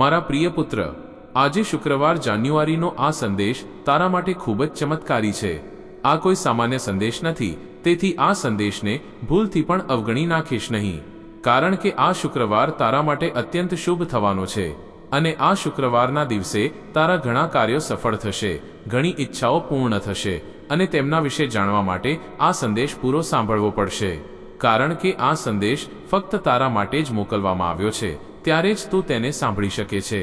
મારા પ્રિય પુત્ર, આજે શુક્રવાર જાન્યુઆરીનો આ સંદેશ તારા માટે ખૂબ જ ચમત્કારી છે. આ કોઈ સામાન્ય સંદેશ નથી, તેથી આ સંદેશને ભૂલથી પણ અવગણી નાખીશ નહીં. કારણ કે આ શુક્રવાર તારા માટે અત્યંત શુભ થવાનો છે, અને આ શુક્રવારના દિવસે તારા ઘણા કાર્યો સફળ થશે, ઘણી ઈચ્છાઓ પૂર્ણ થશે, અને તેમના વિશે જાણવા માટે આ સંદેશ પૂરો સાંભળવો પડશે. કારણ કે આ સંદેશ ફક્ત તારા માટે જ મોકલવામાં આવ્યો છે ત્યારે જ તું તેને સાંભળી શકે છે.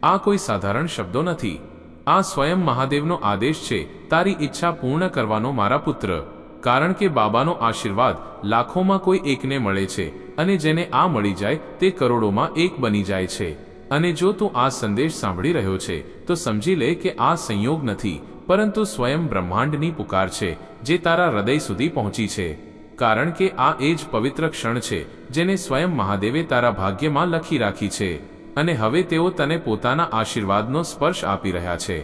આ કોઈ સાધારણ શબ્દો નથી. આ સ્વયં મહાદેવનો આદેશ છે, તારી ઈચ્છા પૂર્ણ કરવાનો મારા પુત્ર. કારણ કે બાબાનો આશીર્વાદ લાખોમાં કોઈ એકને મળે છે, અને જેને આ મળી જાય તે કરોડોમાં એક બની જાય છે. અને જો તું આ સંદેશ સાંભળી રહ્યો છે, તો સમજી લે કે આ સંયોગ નથી, પરંતુ સ્વયં બ્રહ્માંડની પુકાર છે, જે તારા હૃદય સુધી પહોંચી છે. કારણ કે આ એ જ પવિત્ર ક્ષણ છે, જેને સ્વયં મહાદેવે તારા ભાગ્યમાં લખી રાખી છે, અને હવે તેઓ તને પોતાના આશીર્વાદનો સ્પર્શ આપી રહ્યા છે.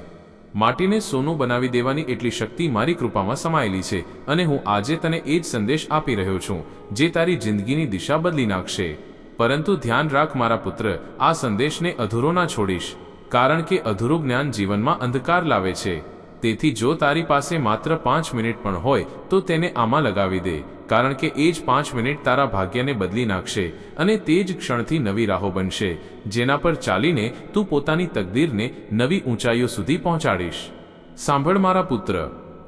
માટીને સોનું બનાવી દેવાની એટલી શક્તિ મારી કૃપામાં સમાયેલી છે, અને હું આજે તને એ જ સંદેશ આપી રહ્યો છું, જે તારી જિંદગીની દિશા બદલી નાખશે. પરંતુ ધ્યાન રાખ મારા પુત્ર, આ સંદેશને અધૂરો ના છોડીશ, કારણ કે અધૂરું જ્ઞાન જીવનમાં અંધકાર લાવે છે. તેથી જો તારી પાસે માત્ર પાંચ મિનિટ પણ હોય, તો તેને આમાં લગાવી દે કારણ કે એ જ પાંચ મિનિટ તારા ભાગ્યને બદલી નાખશે અને તે જ ક્ષણથી નવી રાહો બનશે, જેના પર ચાલીને તું પોતાની તકદીરને નવી ઊંચાઈઓ સુધી પહોંચાડીશ. સાંભળ મારા પુત્ર,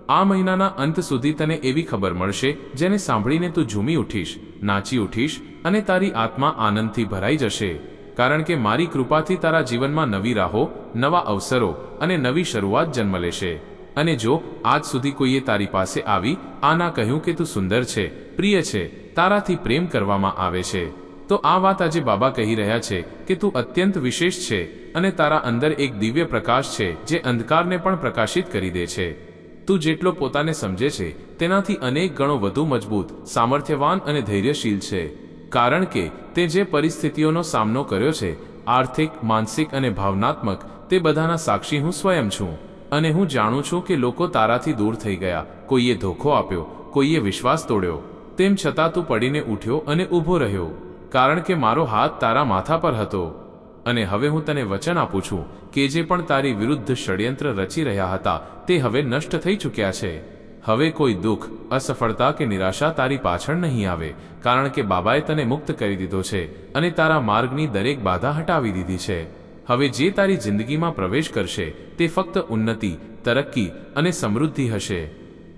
આ મહિનાના અંત સુધી તને એવી ખબર મળશે, જેને સાંભળીને તું ઝૂમી ઉઠીશ, નાચી ઉઠીશ અને તારી આત્મા આનંદથી ભરાઈ જશે. કારણ કે મારી કૃપાથી તારા જીવનમાં નવી રાહો, નવા અવસરો અને નવી શરૂઆત જન્મ લેશે. અને જો આજ સુધી કોઈએ તારી પાસે આવી, આના કહ્યું કે તું સુંદર છે, પ્રિય છે, તારાથી પ્રેમ કરવામાં આવે છે, તો આ વાત આજે બાબા કહી રહ્યા છે કે તું અત્યંત વિશેષ છે અને તારા અંદર એક દિવ્ય પ્રકાશ છે જે અંધકારને પણ પ્રકાશિત કરી દે છે. તું જેટલો પોતાને સમજે છે, તેનાથી અનેક ગણો વધુ મજબૂત, સામર્થ્યવાન અને ધૈર્યશીલ છે. કારણ કે તે જે પરિસ્થિતિઓનો સામનો કર્યો છે, આર્થિક, માનસિક અને ભાવનાત્મક, તે બધાના સાક્ષી હું સ્વયં છું. અને હું જાણું છું કે લોકો તારાથી દૂર થઈ ગયા. કોઈએ ધોખો આપ્યો, કોઈએ વિશ્વાસ તોડ્યો. તેમ છતાં તું પડીને ઉઠ્યો અને ઊભો રહ્યો, કારણ કે મારો હાથ તારા માથા પર હતો. અને હવે હું તને વચન આપું છું કે જે પણ તારી વિરુદ્ધ ષડયંત્ર રચી રહ્યા હતા, તે હવે નષ્ટ થઈ ચૂક્યા છે. હવે કોઈ દુઃખ, અસફળતા કે નિરાશા તારી પાછળ નહીં આવે, કારણ કે બાબાએ તને મુક્ત કરી દીધો છે અને તારા માર્ગની દરેક બાધા હટાવી દીધી છે. હવે જે તારી જિંદગીમાં પ્રવેશ કરશે, તે ફક્ત ઉન્નતિ, તરક્કી અને સમૃદ્ધિ હશે.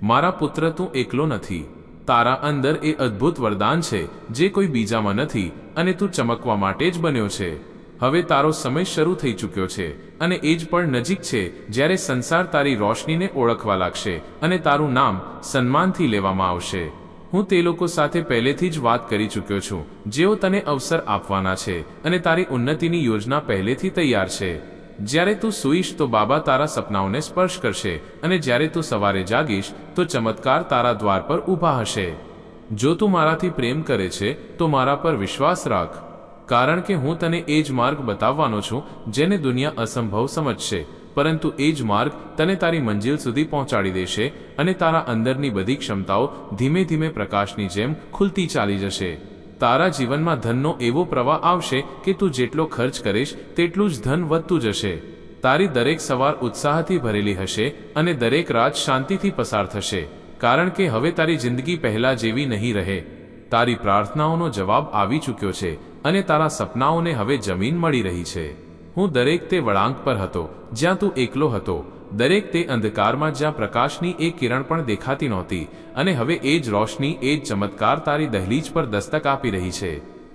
મારા પુત્ર, તું એકલો નથી. તારા અંદર એ અદ્ભુત વરદાન છે, જે કોઈ બીજામાં નથી અને તું ચમકવા માટે જ બન્યો છે. હવે તારો સમય શરૂ થઈ ચૂક્યો છે અને એ જ પણ નજીક છે જ્યારે સંસાર તારી રોશનીને ઓળખવા લાગશે અને તારું નામ સન્માનથી લેવામાં આવશે. હું તે લોકો સાથે પહેલેથી જ વાત કરી ચૂક્યો છું, જેઓ તને અવસર આપવાના છે અને તારી ઉન્નતિની યોજના પહેલેથી તૈયાર છે. જ્યારે તું સૂઈશ તો બાબા તારા સપનાઓને સ્પર્શ કરશે અને જ્યારે તું સવારે જાગીશ તો ચમત્કાર તારા દ્વાર પર ઊભા હશે. જો તું મારાથી પ્રેમ કરે છે તો મારા પર વિશ્વાસ રાખ. કારણ કે હું તને એ જ માર્ગ બતાવવાનો છું જેને દુનિયા અસંભવ સમજશે. પરંતુ એ જ માર્ગ તને તારી મંજિલ સુધી પહોંચાડી દેશે અને તારા અંદરની બધી ક્ષમતાઓ ધીમે ધીમે પ્રકાશની જેમ ખુલતી ચાલી જશે. તારા જીવનમાં ધનનો એવો પ્રવાહ આવશે કે તું જેટલો ખર્ચ કરીશ, તેટલું જ ધન વધતું જશે. તારી દરેક સવાર ઉત્સાહથી ભરેલી હશે અને દરેક રાત શાંતિથી પસાર થશે, કારણ કે હવે તારી જિંદગી પહેલા જેવી નહીં રહે. તારી પ્રાર્થનાઓનો જવાબ આવી ચૂક્યો છે અને તારા સપનાઓને હવે જમીન મળી રહી છે. હું દરેક તે વળાંક પર હતો, જ્યાં તું એકલો હતો. દરેક તે અંધકારમાં જ્યાં પ્રકાશની એ કિરણ પણ દેખાતી નહોતી, અને હવે એ જ રોશની, એ જ ચમત્કાર તારી દહલીજ પર દસ્તક આપી રહી છે.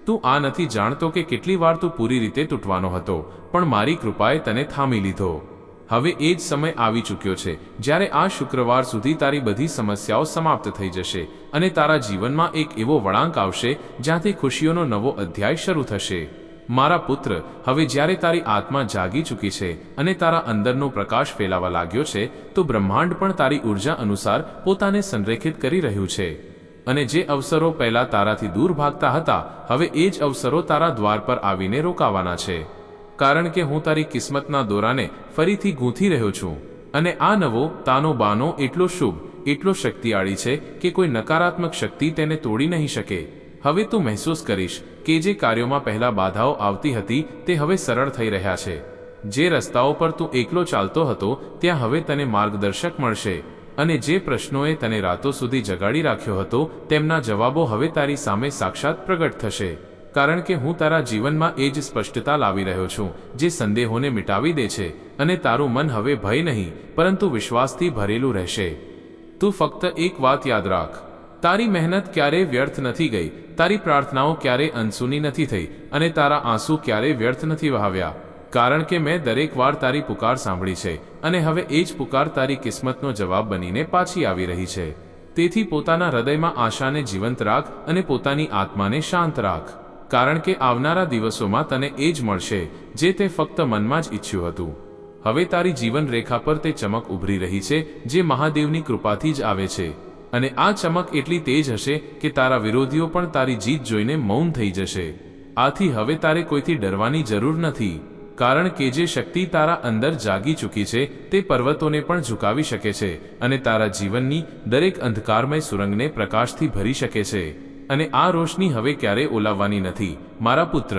તું આ નથી જાણતો કે કેટલી વાર તું પૂરી રીતે તૂટવાનો હતો, પણ મારી કૃપાએ તને થામી લીધો. હવે એ જ સમય આવી ચૂક્યો છે, જ્યારે આ શુક્રવાર સુધી તારી બધી સમસ્યાઓ સમાપ્ત થઈ જશે, અને તારા જીવનમાં એક એવો વળાંક આવશે, જ્યાંથી ખુશીઓનો નવો અધ્યાય શરૂ થશે. મારા પુત્ર, હવે જ્યારે તારી આત્મા જાગી ચૂકી છે અને તારા અંદરનો પ્રકાશ ફેલાવા લાગ્યો છે, તો બ્રહ્માંડ પણ તારી ઊર્જા અનુસાર પોતાને સંરેખિત કરી રહ્યું છે. અને જે અવસરો પહેલા તારાથી દૂર ભાગતા હતા, હવે એ જ અવસરો તારા દ્વાર પર આવીને રોકાવાના છે. કારણ કે હું તારી કિસ્મતના દોરાને ફરીથી ગૂંથી રહ્યો છું. અને આ નવો, તાનો બાનો એટલો શુભ, એટલો શક્તિશાળી છે કે કોઈ નકારાત્મક શક્તિ તેને તોડી નહીં શકે. હવે તું મહેસૂસ કરીશ કે જે કાર્યોમાં પહેલા બાધાઓ આવતી હતી તે હવે સરળ થઈ રહ્યા છે. જે રસ્તાઓ પર તું એકલો ચાલતો હતો, ત્યાં હવે તને માર્ગદર્શક મળશે. અને જે પ્રશ્નોએ તને રાતો સુધી જગાડી રાખ્યો હતો, તેમના જવાબો હવે તારી સામે સાક્ષાત પ્રગટ થશે. કારણ કે હું તારા જીવનમાં એ જ સ્પષ્ટતા લાવી રહ્યો છું, જે સંદેહોને મિટાવી દે છે, અને તારું મન હવે ભય નહીં, પરંતુ વિશ્વાસથી ભરેલું રહેશે. તું ફક્ત એક વાત યાદ રાખ. તારી મહેનત ક્યારેય વ્યર્થ નથી ગઈ, તારી પ્રાર્થનાઓ ક્યારેય અનસુની નથી થઈ અને તારા આંસુ ક્યારેય વ્યર્થ નથી વહાવ્યા. કારણ કે મેં દરેક વાર તારી પુકાર સાંભળી છે અને હવે એ જ પુકાર તારી કિસ્મતનો જવાબ બનીને પાછી આવી રહી છે. તેથી પોતાના હૃદયમાં આશાને જીવંત રાખ અને પોતાની આત્માને શાંત રાખ. કારણ કે આવનારા દિવસોમાં તને એ જ મળશે, જે તે ફક્ત મનમાં જ ઈચ્છ્યું હતું. હવે તારી જીવન રેખા પર તે ચમક ઉભરી રહી છે, જે મહાદેવની કૃપાથી જ આવે છે. અને આ ચમક એટલી તેજ હશે કે તારા વિરોધીઓ પણ તારી જીત જોઈને મૌન થઈ જશે. આથી હવે તારે કોઈથી ડરવાની જરૂર નથી, કારણ કે જે શક્તિ તારા અંદર જાગી ચૂકી છે તે પર્વતોને પણ ઝુકાવી શકે છે અને તારા જીવનની દરેક અંધકારમય સુરંગને પ્રકાશથી ભરી શકે છે. અને આ રોશની હવે ક્યારે ઓલાવવાની નથી, મારા પુત્ર.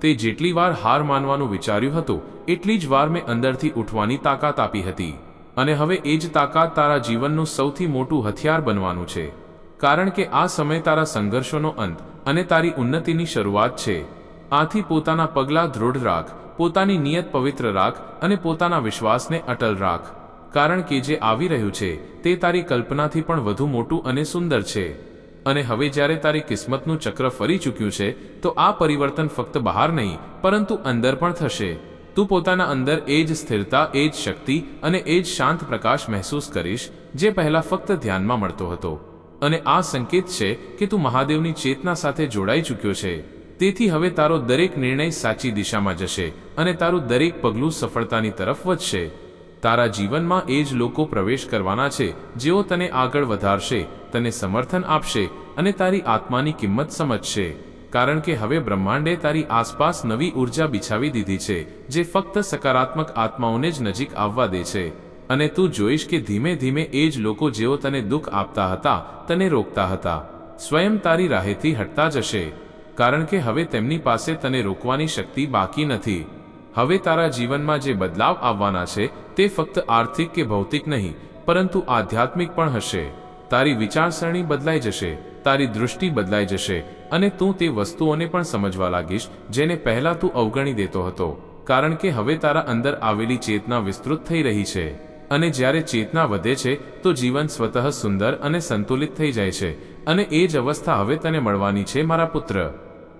તે જેટલી વાર હાર માનવાનું વિચાર્યું હતું, એટલી જ વાર મેં અંદરથી ઉઠવાની તાકાત આપી હતી. અને હવે એ જ તાકાત તારા જીવનનું સૌથી મોટું હથિયાર બનવાનું છે. કારણ કે આ સમય તારા સંઘર્ષોનો અંત અને તારી ઉન્નતિની શરૂઆત છે. આથી પોતાના પગલાં દૃઢ રાખ, પોતાની નિયત પવિત્ર રાખ અને પોતાના વિશ્વાસને અટલ રાખ. કારણ કે જે આવી રહ્યું છે, તે તારી કલ્પનાથી પણ વધુ મોટું અને સુંદર છે. અને હવે જ્યારે તારી કિસ્મતનું ચક્ર ફરી ચૂક્યું છે, તો આ પરિવર્તન ફક્ત બહાર નહીં, પરંતુ અંદર પણ થશે. તું પોતાના અંદર એ જ સ્થિરતા, એ જ શક્તિ અને એ જ શાંત પ્રકાશ મહેસૂસ કરીશ, જે પહેલા ફક્ત ધ્યાનમાં મળતો હતો. અને આ સંકેત છે કે તું મહાદેવની ચેતના સાથે જોડાઈ ચૂક્યો છે. તેથી હવે તારો દરેક નિર્ણય સાચી દિશામાં જશે અને તારું દરેક પગલું સફળતાની તરફ વધશે. તારા જીવનમાં એ જ લોકો પ્રવેશ કરવાના છે, જેઓ તને આગળ વધારશે, તને સમર્થન આપશે અને તારી આત્માની કિંમત સમજશે. કારણ કે હવે બ્રહ્માંડે તારી આસપાસ નવી ઊર્જા બિછાવી દીધી છે, જે ફક્ત સકારાત્મક આત્માઓને જ નજીક આવવા દે છે. અને તું જોઈશ કે ધીમે ધીમે એ જ લોકો જેઓ તને દુઃખ આપતા હતા, તને રોકતા હતા. સ્વયં તારી રાહેથી હટતા જશે. કારણ કે હવે તેમની પાસે તને રોકવાની શક્તિ બાકી નથી. હવે તારા જીવનમાં જે બદલાવ આવવાના છે, તે ફક્ત આર્થિક કે ભૌતિક નહીં, પરંતુ આધ્યાત્મિક પણ હશે. તારી વિચારસરણી બદલાઈ જશે, તારી દૃષ્ટિ બદલાઈ જશે અને તું તે વસ્તુઓને પણ સમજવા લાગીશ, જેને પહેલા તું અવગણી દેતો હતો. કારણ કે હવે તારા અંદર આવેલી ચેતના વિસ્તૃત થઈ રહી છે. અને જ્યારે ચેતના વધે છે, તો જીવન સ્વતઃ સુંદર અને સંતુલિત થઈ જાય છે. અને એ જ અવસ્થા હવે તને મળવાની છે, મારા પુત્ર.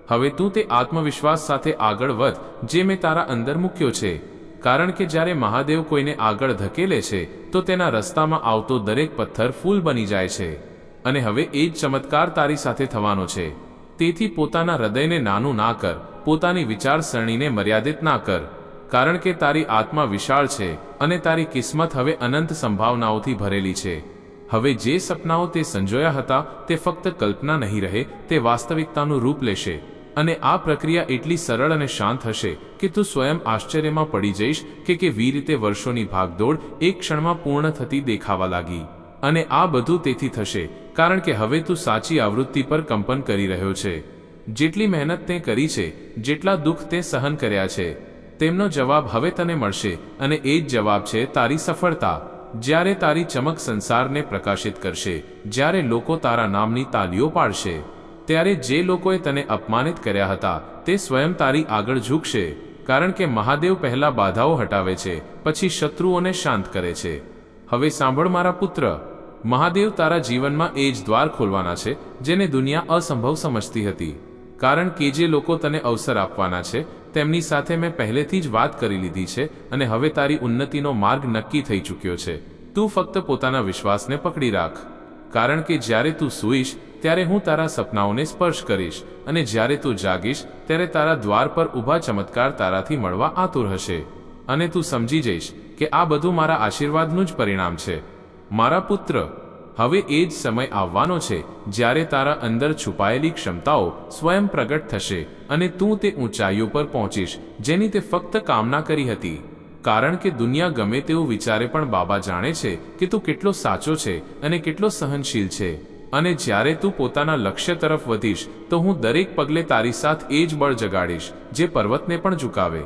હવે તું તે આત્મવિશ્વાસ સાથે આગળ વધ, જે મેં તારા અંદર મૂક્યો છે. કારણ કે જ્યારે મહાદેવ કોઈને આગળ ધકેલે છે, તો તેના રસ્તામાં આવતો દરેક પથ્થર ફૂલ બની જાય છે. અને હવે એ જ ચમત્કાર તારી સાથે થવાનો છે. તેથી પોતાના હૃદયને નાનું ના કર, પોતાની વિચારસરણીને મર્યાદિત ના કર, કારણ કે તારી આત્મા વિશાળ છે અને તારી કિસ્મત હવે અનંત સંભાવનાઓથી ભરેલી છે. હવે જે સપનાઓ તે સંજોયા હતા તે ફક્ત કલ્પના નહીં રહે, તે વાસ્તવિકતાનું રૂપ લેશે. અને આ પ્રક્રિયા એટલી સરળ અને શાંત હશે કે તું સ્વયં આશ્ચર્યમાં પડી જઈશ કે કેવી રીતે વર્ષોની ભાગદોડ એક ક્ષણમાં પૂર્ણ થતી દેખાવા લાગી. અને આ બધું તેથી થશે, કારણ કે હવે તું સાચી આવૃત્તિ પર કંપન કરી રહ્યો છે. જેટલી મહેનત તે કરી છે, જેટલા દુઃખ તે સહન કર્યા છે. તેમનો જવાબ હવે તને મળશે, અને એ જ જવાબ છે તારી સફળતા. જ્યારે તારી ચમક સંસારને પ્રકાશિત કરશે, જ્યારે લોકો તારા નામની તાલીઓ પાડશે, ત્યારે જે લોકોએ તને અપમાનિત કર્યા હતા, તે સ્વયં તારી આગળ ઝૂકશે, કારણ કે મહાદેવ પહેલા બાધાઓ હટાવે છે, પછી શત્રુઓને શાંત કરે છે. હવે સાંભળ મારા પુત્ર મહાદેવ તારા જીવનમાં એ જ દ્વાર ખોલવાના છે, જેને દુનિયા અસંભવ સમજતી હતી. કારણ કે જે લોકો તને અવસર આપવાના છે, તેમની સાથે મેં પહેલેથી જ વાત કરી લીધી છે અને હવે તારી ઉન્નતિનો માર્ગ નક્કી થઈ ચૂક્યો છે. તું ફક્ત પોતાના વિશ્વાસને પકડી રાખ. કારણ કે જ્યારે તું સૂઈશ, ત્યારે હું તારા સપનાઓને સ્પર્શ કરીશ અને જ્યારે તું જાગીશ, ત્યારે તારા દ્વાર પર ઊભા ચમત્કાર તારાથી મળવા આતુર હશે. અને તું સમજી જઈશ કે આ બધું મારા આશીર્વાદનું જ પરિણામ છે. મારા પુત્ર, હવે એ જ સમય આવવાનો છે જ્યારે તારા અંદર છુપાયેલી ક્ષમતાઓ સ્વયં પ્રગટ થશે અને તું તે ઊંચાઈઓ પર પહોંચીશ, જેની તે ફક્ત કામના કરી હતી. કારણ કે દુનિયા ગમે તેવું વિચારે પણ બાબા જાણે છે કે તું કેટલો સાચો છે અને કેટલો સહનશીલ છે. અને જ્યારે તું પોતાના લક્ષ્ય તરફ વધીશ, તો હું દરેક પગલે તારી સાથ એ જ બળ જગાડીશ, જે પર્વતને પણ ઝુકાવે.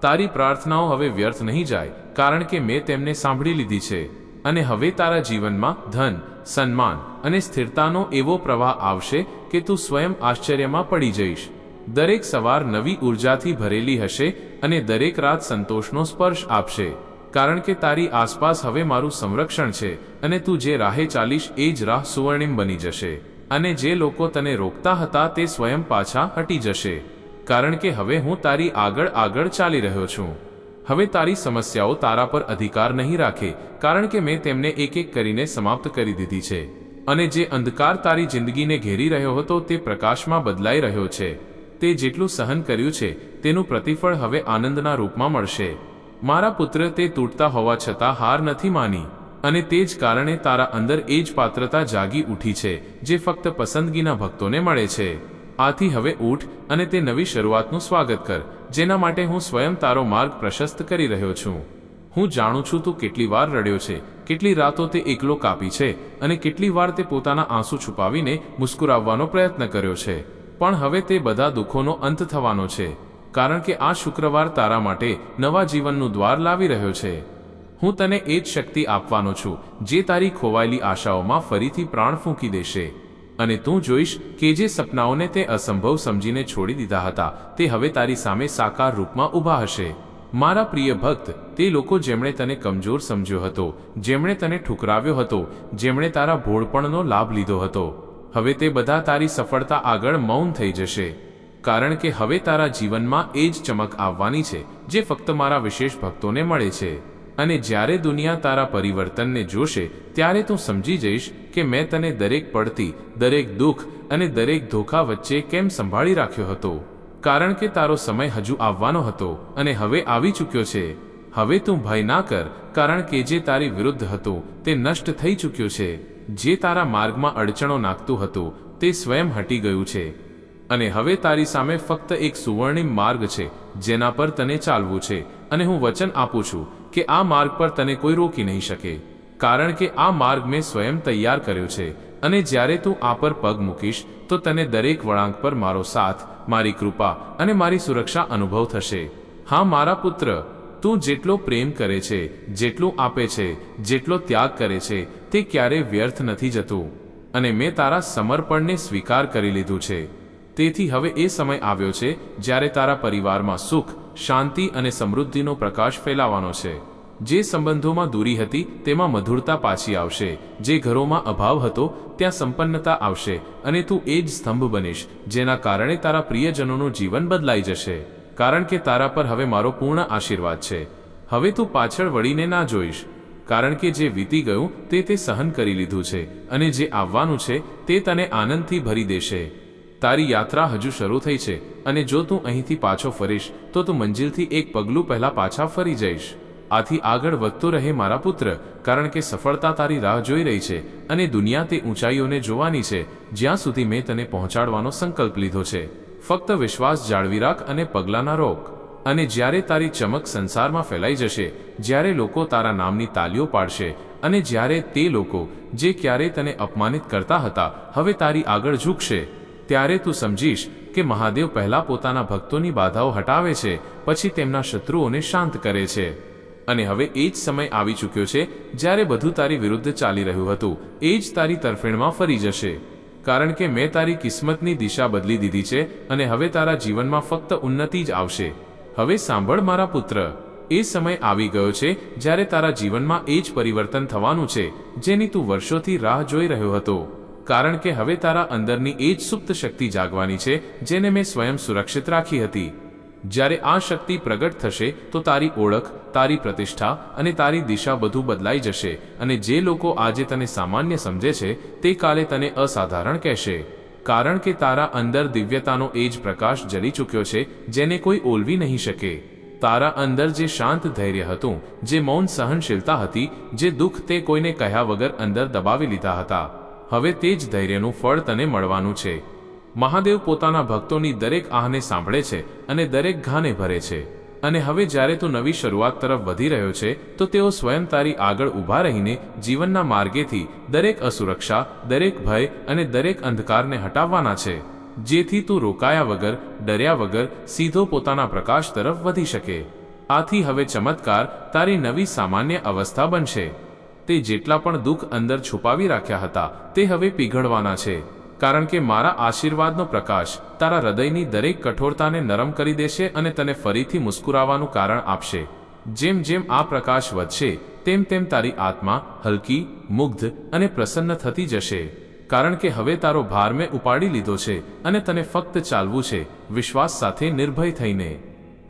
તારી પ્રાર્થનાઓ હવે વ્યર્થ નહીં જાય, કારણ કે મેં તેમને સાંભળી લીધી છે. અને હવે તારા જીવનમાં ધન, સન્માન અને સ્થિરતાનો એવો પ્રવાહ આવશે કે તું સ્વયં આશ્ચર્યમાં પડી જઈશ. દરેક સવાર નવી ઉર્જાથી ભરેલી હશે અને દરેક રાત સંતોષનો સ્પર્શ આપશે. કારણ કે તારી આસપાસ હવે મારું સંરક્ષણ છે અને તું જે રાહે ચાલીશ એ જ રાહ સુવર્ણિમ બની જશે. અને જે લોકો તને રોકતા હતા તે સ્વયં પાછા હટી જશે. કારણ કે હવે હું તારી આગળ આગળ ચાલી રહ્યો છું. હવે તારી સમસ્યાઓ તારા પર અધિકાર નહીં રાખે, કારણ કે મેં તેમને એક એક કરીને સમાપ્ત કરી દીધી છે. અને જે અંધકાર તારી જિંદગીને ઘેરી રહ્યો હતો તે પ્રકાશમાં બદલાઈ રહ્યો છે. તે જેટલું સહન કર્યું છે, તેનું પ્રતિફળ હવે આનંદના રૂપમાં મળશે. મારા પુત્ર, તે તૂટતા હોવા છતાં હાર નથી માની. અને તે જ કારણે તારા અંદર એ જ પાત્રતા જાગી ઉઠી છે, જે ફક્ત પસંદગીના ભક્તોને મળે છે. આથી હવે ઉઠ અને તે નવી શરૂઆતનું સ્વાગત કર. જેના માટે હું સ્વયં તારો માર્ગ પ્રશસ્ત કરી રહ્યો છું. હું જાણું છું તું કેટલી વાર રડ્યો છે, કેટલી રાતો તે એકલો કાપી છે અને કેટલી વાર તે પોતાના આંસુ છુપાવીને મુસ્કુરાવવાનો પ્રયત્ન કર્યો છે. પણ હવે તે બધા દુઃખોનો અંત થવાનો છે, કારણ કે આ શુક્રવાર તારા માટે નવા જીવનનું દ્વાર લાવી રહ્યો છે. હું તને એ જ શક્તિ આપવાનો છું, જે તારી ખોવાયેલી આશાઓમાં ફરીથી પ્રાણ ફૂંકી દેશે. અને તું જોઈશ કે જે સપનાઓને તે અસંભવ સમજીને છોડી દીધા હતા, તે હવે તારી સામે સાકાર રૂપમાં ઊભા હશે. મારા પ્રિય ભક્ત, તે લોકો જેમણે તને કમજોર સમજ્યો હતો, જેમણે તને ઠુકરાવ્યો હતો, જેમણે તારા ભોળપણનો લાભ લીધો હતો. હવે તે બધા તારી સફળતા આગળ મૌન થઈ જશે. કારણ કે હવે તારા જીવનમાં એ જ ચમક આવવાની છે, જે ફક્ત મારા વિશેષ ભક્તોને મળે છે. અને જ્યારે દુનિયા તારા પરિવર્તનને જોશે, ત્યારે તું સમજી જઈશ કે મેં તને દરેક પડતી, દરેક દુઃખ અને દરેક ધોખા વચ્ચે કેમ સંભાળી રાખ્યો હતો. કારણ કે તારો સમય હજુ આવવાનો હતો અને હવે આવી ચૂક્યો છે. હવે તું ભય ના કર, કારણ કે જે તારી વિરુદ્ધ હતો, તે નષ્ટ થઈ ચૂક્યો છે. જે તારા માર્ગમાં અડચણો નાખતું હતું, તે સ્વયં હટી ગયું છે. અને હવે તારી સામે ફક્ત એક સુવર્ણિમ માર્ગ છે, જેના પર તને ચાલવું છે, અને હું વચન આપું છું કે આ માર્ગ પર તને કોઈ રોકી નહીં શકે. કારણ કે આ માર્ગ મેં સ્વયં તૈયાર કર્યો છે, અને જ્યારે તું આ પર પગ મૂકીશ, તો તને દરેક વળાંક પર મારો સાથ, મારી કૃપા અને મારી સુરક્ષા અનુભવ થશે. હા, મારા પુત્ર, તું જેટલો પ્રેમ કરે છે, જેટલું આપે છે, જેટલો ત્યાગ કરે છે, તે ક્યારેય વ્યર્થ નથી જતું. અને મેં તારા સમર્પણને સ્વીકાર કરી લીધું છે. તેથી હવે એ સમય આવ્યો છે જ્યારે તારા પરિવારમાં સુખ, શાંતિ અને સમૃદ્ધિનો પ્રકાશ ફેલાવાનો છે. જે સંબંધોમાં દૂરી હતી, તેમાં મધુરતા પાછી આવશે. જે ઘરોમાં અભાવ હતો, ત્યાં સંપન્નતા આવશે અને તું એ જ સ્તંભ બનીશ, જેના કારણે તારા પ્રિયજનોનું જીવન બદલાઈ જશે. કારણ કે તારા પર હવે મારો પૂર્ણ આશીર્વાદ છે. હવે તું પાછળ વળીને ના જોઈશ. કારણ કે જે વીતી ગયું, તે તે સહન કરી લીધું છે અને જે આવવાનું છે, તે તને આનંદથી ભરી દેશે. તારી યાત્રા હજુ શરૂ થઈ છે અને જો તું અહીંથી પાછો ફરીશ, તો તું મંજિલથી એક પગલું પહેલા પાછા ફરી જઈશ. આથી આગળ વધતો રહે મારા પુત્ર, કારણ કે સફળતા તારી રાહ જોઈ રહી છે અને દુનિયા તે ઊંચાઈઓને જોવાની છે, જ્યાં સુધી મેં તને પહોંચાડવાનો સંકલ્પ લીધો છે. ફક્ત વિશ્વાસ જાળવી રાખ અને પગલાંના રોક. અને જ્યારે તારી ચમક સંસારમાં ફેલાઈ જશે, જ્યારે લોકો તારા નામની તાલીઓ પાડશે, અને જ્યારે તે લોકો, જે ક્યારેય તને અપમાનિત કરતા હતા, હવે તારી આગળ ઝૂકશે ત્યારે તું સમજીશ કે મહાદેવ પહેલા પોતાના ભક્તોની બાધાઓ હટાવે છે, પછી તેમના શત્રુઓને શાંત કરે છે. અને હવે એ જ સમય આવી ચૂક્યો છે, જ્યારે બધું તારી વિરુદ્ધ ચાલી રહ્યું હતું. એ જ તારી તરફેણમાં ફરી જશે. કારણ કે મેં તારી કિસ્મતની દિશા બદલી દીધી છે અને હવે તારા જીવનમાં ફક્ત ઉન્નતિ જ આવશે. હવે સાંભળ મારા પુત્ર. એ સમય આવી ગયો છે, જ્યારે તારા જીવનમાં એ જ પરિવર્તન થવાનું છે, જેની તું વર્ષોથી રાહ જોઈ રહ્યો હતો. કારણ કે હવે તારા અંદરની એ જ સુપ્ત શક્તિ જાગવાની છે, જેને મેં સ્વયં સુરક્ષિત રાખી હતી. જ્યારે આ શક્તિ પ્રગટ થશે, તો તારી ઓળખ, તારી પ્રતિષ્ઠા અને તારી દિશા બધું બદલાઈ જશે અને જે લોકો આજે તને સામાન્ય સમજે છે, તે કાલે તને અસાધારણ કહેશે. કારણ કે તારા અંદર દિવ્યતાનો એ જ પ્રકાશ જલી ચૂક્યો છે, જેને કોઈ ઓલવી નહીં શકે. તારા અંદર જે શાંત ધૈર્ય હતું, જે મૌન સહનશીલતા હતી, જે દુઃખ તે કોઈને કહ્યા વગર અંદર દબાવી લીધા હતા. હવે તે જ ધૈર્યનું ફળ તને મળવાનું છે. મહાદેવ પોતાના ભક્તોની દરેક આહને સાંભળે છે અને દરેક ઘાને ભરે છે. અને હવે જ્યારે તું નવી શરૂઆત તરફ વધી રહ્યો છે, તો તેઓ સ્વયં તારી આગળ ઊભા રહીને જીવનના માર્ગેથી દરેક અસુરક્ષા, દરેક ભય અને દરેક અંધકારને હટાવવાના છે. જેથી તું રોકાયા વગર, ડર્યા વગર, સીધો પોતાના પ્રકાશ તરફ વધી શકે. આથી હવે ચમત્કાર તારી નવી સામાન્ય અવસ્થા બનશે. તે જેટલા પણ દુઃખ અંદર છુપાવી રાખ્યા હતા, તે હવે પીઘળવાના છે. કારણ કે મારા આશીર્વાદનો પ્રકાશ તારા હૃદયની દરેક કઠોરતાને નરમ કરી દેશે અને તને ફરીથી મુસ્કુરાવાનું કારણ આપશે. જેમ જેમ આ પ્રકાશ વધશે, તેમ તેમ તારી આત્મા હલકી, મુગ્ધ અને પ્રસન્ન થતી જશે. કારણ કે હવે તારો ભાર મેં ઉપાડી લીધો છે અને તને ફક્ત ચાલવું છે, વિશ્વાસ સાથે નિર્ભય થઈને.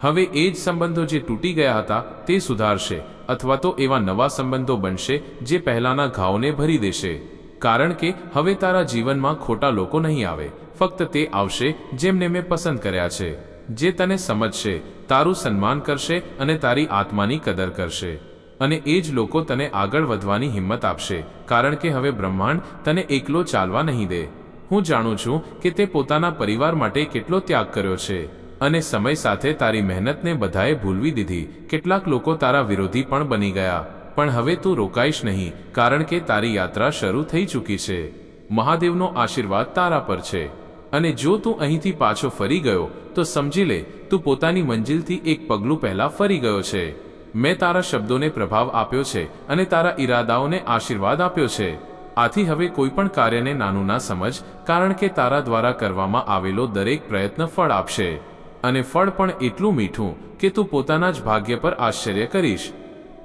હવે એ જ સંબંધો જે તૂટી ગયા હતા, તે સુધારશે. અથવા તો એવા નવા સંબંધો બનશે જે પહેલાના ઘાવને ભરી દેશે. કારણ કે હવે તારા જીવનમાં ખોટા લોકો નહીં આવે. ફક્ત તે આવશે જેમને મેં પસંદ કર્યા છે, જે તને સમજશે, તારું સન્માન કરશે અને તારી આત્માની કદર કરશે. અને એ જ લોકો તને આગળ વધવાની હિંમત આપશે, કારણ કે હવે બ્રહ્માંડ તને એકલો ચાલવા નહીં દે. હું જાણું છું કે તે પોતાના પરિવાર માટે કેટલો ત્યાગ કર્યો છે. અને સમય સાથે તારી મહેનતને બધાએ ભૂલવી દીધી. કેટલાક લોકો તારા વિરોધી પણ બની ગયા. પણ હવે તું રોકાઈશ નહીં, કારણ કે તારી યાત્રા શરૂ થઈ ચૂકી છે. મહાદેવનો આશીર્વાદ તારા પર છે. અને જો તું અહીંથી પાછો ફરી ગયો, તો સમજી લે, તું પોતાની મંજિલથી એક પગલું પહેલા ફરી ગયો છે. મેં તારા શબ્દોને પ્રભાવ આપ્યો છે અને તારા ઈરાદાઓને આશીર્વાદ આપ્યો છે. આથી હવે કોઈ પણ કાર્યને નાનું ના સમજ, કારણ કે તારા દ્વારા કરવામાં આવેલો દરેક પ્રયત્ન ફળ આપશે. અને ફળ પણ એટલું મીઠું કે તું પોતાના જ ભાગ્ય પર આશ્ચર્ય કરીશ.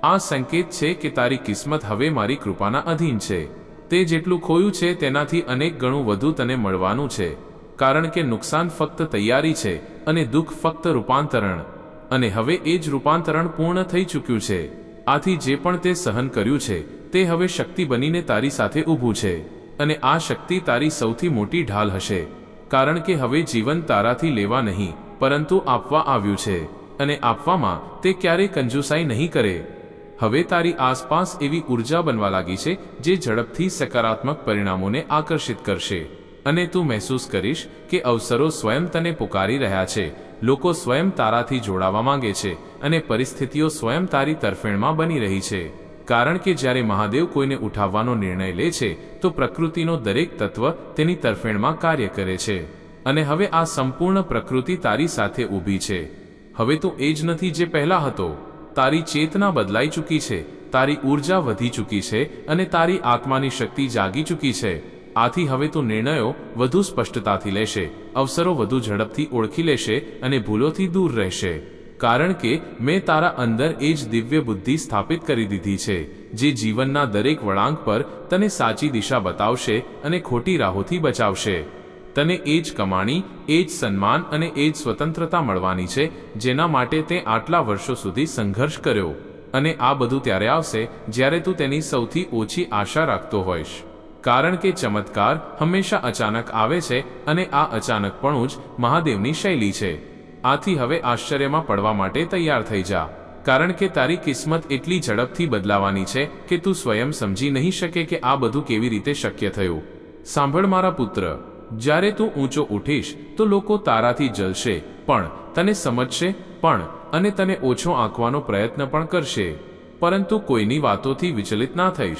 આ સંકેત છે કે તારી કિસ્મત હવે મારી કૃપાના અધીન છે. તે જેટલું ખોયું છે તેનાથી અનેક ગણું વધુ તને મળવાનું છે. કારણ કે નુકસાન ફક્ત તૈયારી છે અને દુઃખ ફક્ત રૂપાંતરણ. અને હવે એ જ રૂપાંતરણ પૂર્ણ થઈ ચૂક્યું છે. આથી જે પણ તે સહન કર્યું છે, તે હવે શક્તિ બનીને તારી સાથે ઊભું છે. અને આ શક્તિ તારી સૌથી મોટી ઢાલ હશે. કારણ કે હવે જીવન તારાથી લેવા નહીં પરંતુ આપવા આવ્યું છે અને આપવામાં તે ક્યારેય કંજુસાઈ નહીં કરે. હવે તારી આસપાસ એવી ઊર્જા બનવા લાગી છે જે ઝડપથી સકારાત્મક પરિણામોને આકર્ષિત કરશે. અને તું મહેસૂસ કરીશ કે અવસરો સ્વયં તને પુકારી રહ્યા છે. લોકો સ્વયં તારાથી જોડાવા માંગે છે અને પરિસ્થિતિઓ સ્વયં તારી તરફેણમાં બની રહી છે. કારણ કે જ્યારે મહાદેવ કોઈને ઉઠાવવાનો નિર્ણય લે છે, તો પ્રકૃતિનો દરેક તત્વ તેની તરફેણમાં કાર્ય કરે છે. અને હવે આ સંપૂર્ણ પ્રકૃતિ તારી સાથે ઊભી છે. હવે તો એ જ નથી જે પહેલા હતો. તારી ચેતના બદલાઈ ચૂકી છે. તારી ઊર્જા વધી ચૂકી છે અને તારી આત્માની શક્તિ જાગી ચૂકી છે. આથી હવે તું નિર્ણયો વધુ સ્પષ્ટતાથી લેશે, અવસરો વધુ ઝડપથી ઓળખી લેશે અને ભૂલોથી દૂર રહેશે. કારણ કે મેં તારા અંદર એ જ દિવ્ય બુદ્ધિ સ્થાપિત કરી દીધી છે, જે જીવનના દરેક વળાંક પર તને સાચી દિશા બતાવશે અને ખોટી રાહોથી બચાવશે. તને એ જ કમાણી, એ જ સન્માન અને એ જ સ્વતંત્રતા મળવાની છે, જેના માટે તે આટલા વર્ષો સુધી સંઘર્ષ કર્યો. અને આ બધું ત્યારે આવશે, જ્યારે તું તેની સૌથી ઓછી આશા રાખતો હોઈશ. કારણ કે ચમત્કાર હંમેશા અચાનક આવે છે અને આ અચાનકપણું જ મહાદેવની શૈલી છે. આથી હવે આશ્ચર્યમાં પડવા માટે તૈયાર થઈ જા. કારણ કે તારી કિસ્મત એટલી ઝડપથી બદલાવાની છે કે તું સ્વયં સમજી નહીં શકે કે આ બધું કેવી રીતે શક્ય થયું. સાંભળ મારા પુત્ર. જ્યારે તું ઊંચો ઉઠીશ, તો લોકો તારાથી જલશે, પણ તને સમજશે, પણ અને તને ઓછો આંકવાનો પ્રયત્ન પણ કરશે. પરંતુ કોઈની વાતોથી વિચલિત ના થઈશ.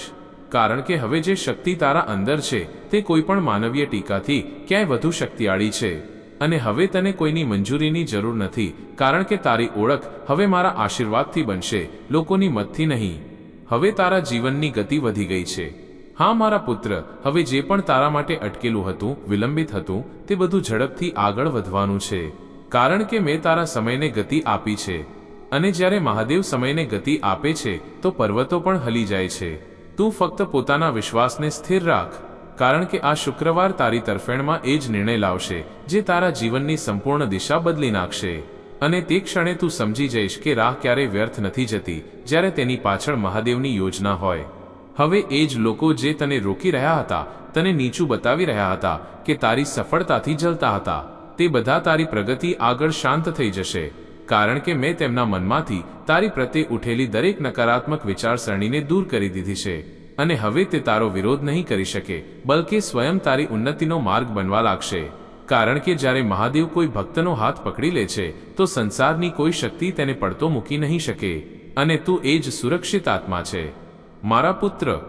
કારણ કે હવે જે શક્તિ તારા અંદર છે, તે કોઈ પણ માનવીય ટીકાથી ક્યાંય વધુ શક્તિયાળી છે. અને હવે તને કોઈની મંજૂરીની જરૂર નથી, કારણ કે તારી ઓળખ હવે મારા આશીર્વાદથી બનશે, લોકોની મતથી નહીં. હવે તારા જીવનની ગતિ વધી ગઈ છે. હા, મારા પુત્ર, હવે જે પણ તારા માટે અટકેલું હતું, વિલંબિત હતું, તે બધું ઝડપથી આગળ વધવાનું છે. કારણ કે મેં તારા સમયને ગતિ આપી છે. અને જ્યારે મહાદેવ સમયને ગતિ આપે છે, તો પર્વતો પણ હલી જાય છે. તું ફક્ત પોતાના વિશ્વાસને સ્થિર રાખ. કારણ કે આ શુક્રવાર તારી તરફેણમાં એ જ નિર્ણય લાવશે, જે તારા જીવનની સંપૂર્ણ દિશા બદલી નાખશે. અને તે ક્ષણે તું સમજી જઈશ કે રાહ ક્યારેય વ્યર્થ નથી જતી, જ્યારે તેની પાછળ મહાદેવની યોજના હોય. હવે એ જ લોકો જે તને રોકી રહ્યા હતા, તને નીચું બતાવી રહ્યા હતા કે તારી સફળતાથી જલતા હતા, તે બધા તારી પ્રગતિ આગળ શાંત થઈ જશે. કારણ કે મેં તેમના મનમાંથી તારી પ્રત્યે ઉઠેલી દરેક નકારાત્મક વિચારસરણીને દૂર કરી દીધી છે. અને હવે તે તારો વિરોધ નહીં કરી શકે, બલકે સ્વયં તારી ઉન્નતિનો માર્ગ બનવા લાગશે. કારણ કે જ્યારે મહાદેવ કોઈ ભક્તનો હાથ પકડી લે છે, તો સંસારની કોઈ શક્તિ તેને પડતો મૂકી નહીં શકે. અને તું એ જ સુરક્ષિત આત્મા છે. મારા પુત્ર,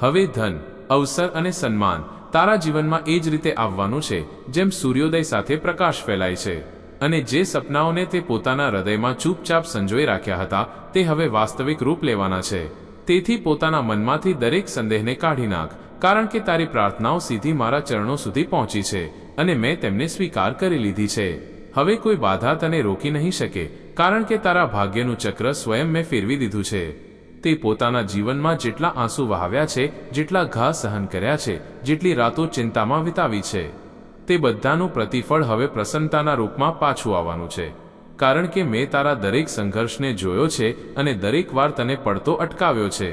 હવે ધન, અવસર અને સન્માન તારા જીવનમાં એ જ રીતે આવવાનું છે, જેમ સૂર્યોદય સાથે પ્રકાશ ફેલાય છે. અને જે સપનાઓને તે પોતાના હૃદયમાં ચૂપચાપ સંજોઈ રાખ્યા હતા, તે હવે વાસ્તવિક રૂપ લેવાના છે. તેથી પોતાના મનમાંથી દરેક સંદેહને કાઢી નાખ, કારણ કે તારી પ્રાર્થનાઓ સીધી મારા ચરણો સુધી પહોંચી છે, અને મેં તેમને સ્વીકાર કરી લીધી છે. હવે કોઈ બાધા તને રોકી નહીં શકે, કારણ કે તારા ભાગ્યનું ચક્ર સ્વયં મેં ફેરવી દીધું છે. તે પોતાના જીવનમાં જેટલા આંસુ વહાવ્યા છે, જેટલા ઘા સહન કર્યા છે, જેટલી રાતો ચિંતામાં વિતાવી છે. તે બધાનું પ્રતિફળ હવે પ્રસન્નતાના રૂપમાં પાછું આવવાનું છે. કારણ કે મેં તારા દરેક સંઘર્ષને જોયો છે અને દરેક વાર તને પડતો અટકાવ્યો છે.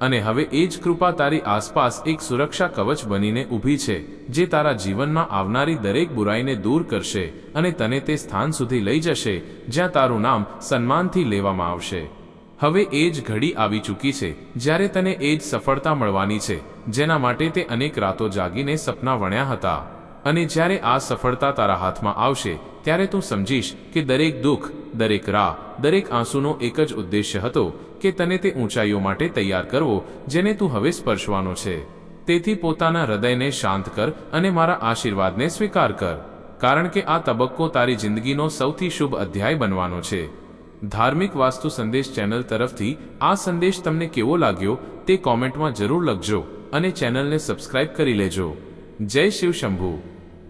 અને હવે એ જ કૃપા તારી આસપાસ એક સુરક્ષા કવચ બનીને ઊભી છે, જે તારા જીવનમાં આવનારી દરેક બુરાઈને દૂર કરશે અને તને તે સ્થાન સુધી લઈ જશે, જ્યાં તારું નામ સન્માનથી લેવામાં આવશે. હવે એ જ ઘડી આવી ચૂકી છે, જ્યારે તને એ જ સફળતા મળવાની છે, જેના માટે તે અનેક રાતો જાગીને સપના વણ્યા હતા. અને જ્યારે આ સફળતા તારા હાથમાં આવશે, ત્યારે તું સમજીશ કે દરેક દુઃખ, દરેક રાહ, દરેક આંસુનો એક જ ઉદ્દેશ્ય હતો કે તને તે ઊંચાઈઓ માટે તૈયાર કરવો, જેને તું હવે સ્પર્શવાનો છે. તેથી પોતાના હૃદયને શાંત કર અને મારા આશીર્વાદને સ્વીકાર કર. કારણ કે આ તબક્કો તારી જિંદગીનો સૌથી શુભ અધ્યાય બનવાનો છે. ધાર્મિક વાસ્તુ સંદેશ ચેનલ તરફથી આ સંદેશ તમને કેવો લાગ્યો તે કોમેન્ટમાં જરૂર લખજો અને ચેનલને સબસ્ક્રાઇબ કરી લેજો. જય શિવ શંભુ.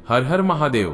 હર હર મહાદેવ.